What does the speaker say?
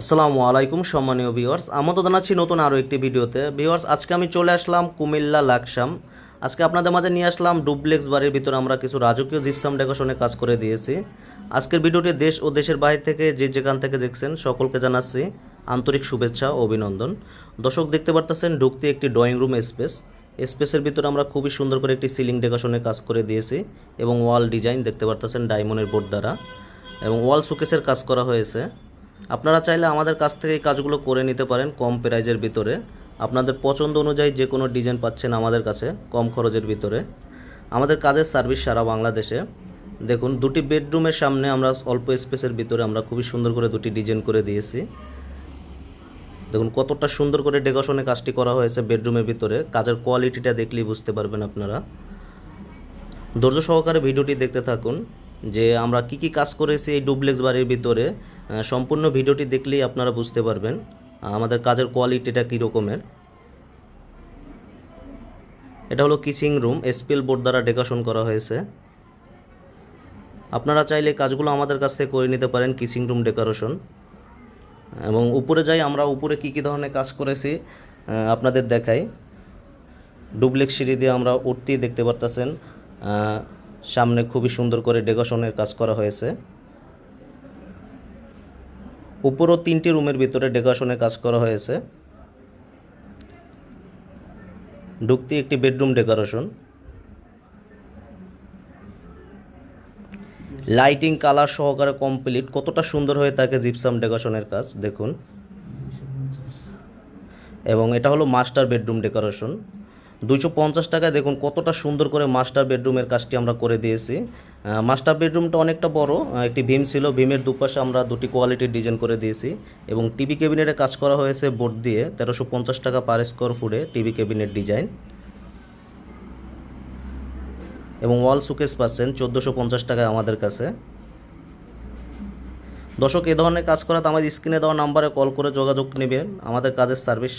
আসসালামু আলাইকুম সম্মানীয় ভিউয়ার্স। আমন্ত্রণ জানাচ্ছি নতুন আরও একটি ভিডিওতে। ভিউয়ার্স, আজকে আমি চলে আসলাম কুমিল্লা লাকসাম। আজকে আপনাদের মাঝে নিয়ে আসলাম ডুপ্লেক্স বাড়ির ভিতরে আমরা কিছু রাজকীয় জিপসাম ডেকোরেশনে কাজ করে দিয়েছি। আজকের ভিডিওটি দেশ ও দেশের বাইরে থেকে যে যেখান থেকে দেখছেন, সকলকে জানাচ্ছি আন্তরিক শুভেচ্ছা ও অভিনন্দন। দর্শক, দেখতে পারতেছেন ঢুকতে একটি ড্রয়িং রুম স্পেস। স্পেসের ভিতরে আমরা খুবই সুন্দর করে একটি সিলিং ডেকোরেশনে কাজ করে দিয়েছি এবং ওয়াল ডিজাইন দেখতে পারতেছেন ডায়মন্ডের বোর্ড দ্বারা। এবং ওয়াল শোকেসের কাজ করা হয়েছে। আপনারা চাইলে আমাদের কাছ থেকে এই কাজগুলো করে নিতে পারেন কম প্রাইজের ভিতরে। আপনাদের পছন্দ অনুযায়ী যে কোনো ডিজাইন পাচ্ছেন আমাদের কাছে কম খরচের ভিতরে। আমাদের কাজের সার্ভিস সারা বাংলাদেশে। দেখুন, দুটি বেডরুমের সামনে আমরা অল্প স্পেসের ভিতরে আমরা খুবই সুন্দর করে দুটি ডিজাইন করে দিয়েছি। দেখুন, কতটা সুন্দর করে ডেকোরেশনে কাজটি করা হয়েছে বেডরুমের ভিতরে। কাজের কোয়ালিটিটা দেখলেই বুঝতে পারবেন আপনারা। ধৈর্য সহকারে ভিডিওটি দেখতে থাকুন। যে আমরা কি কি কাজ করেছি এই ডুপ্লেক্স বাড়ির ভিতরে সম্পূর্ণ ভিডিওটি দেখলেই আপনারা বুঝতে পারবেন আমাদের কাজের কোয়ালিটিটা কী রকমের। এটা হলো কিচিং রুম এসপিএল বোর্ড দ্বারা ডেকোরেশন করা হয়েছে। আপনারা চাইলে কাজগুলো আমাদের কাছ থেকে করে নিতে পারেন, কিচিং রুম ডেকোরেশন। এবং উপরে যাই, আমরা উপরে কী কী ধরনের কাজ করেছি আপনাদের দেখাই। ডুপ্লেক্স সিঁড়ি দিয়ে আমরা উঠতেই দেখতে পারতেছেন সামনে খুবই সুন্দর করে ডেকোরেশনের কাজ করা হয়েছে। উপরও তিনটি রুমের ভিতরে ডেকোরেশনের কাজ করা হয়েছে। ঢুকতে একটি বেডরুম ডেকোরেশন। লাইটিং, কালার সহকারে কমপ্লিট। কতটা সুন্দর হয়ে থাকে জিপসাম ডেকোরেশনের কাজ, দেখুন। এবং এটা হলো মাস্টার বেডরুম ডেকোরেশন। দুইশো পঞ্চাশ টাকায় দেখুন কতটা সুন্দর করে মাস্টার বেডরুমের কাজটি আমরা করে দিয়েছি। মাস্টার বেডরুমটা অনেকটা বড় একটি ভীম ছিল, ভীমের দুপাশে আমরা দুটি কোয়ালিটির ডিজাইন করে দিয়েছি এবং টিভি ক্যাবিনেটে কাজ করা হয়েছে বোর্ড দিয়ে, তেরোশো পঞ্চাশ টাকা পার স্কোয়ার ফুটে টিভি ক্যাবিনেট ডিজাইন এবং ওয়াল সুকেস পাচ্ছেন চোদ্দোশো পঞ্চাশ টাকায় আমাদের কাছে। দর্শক, এ ধরনের কাজ করাতে আমাদের স্ক্রিনে দেওয়া নাম্বারে কল করে যোগাযোগ নেবেন। আমাদের কাজের সার্ভিস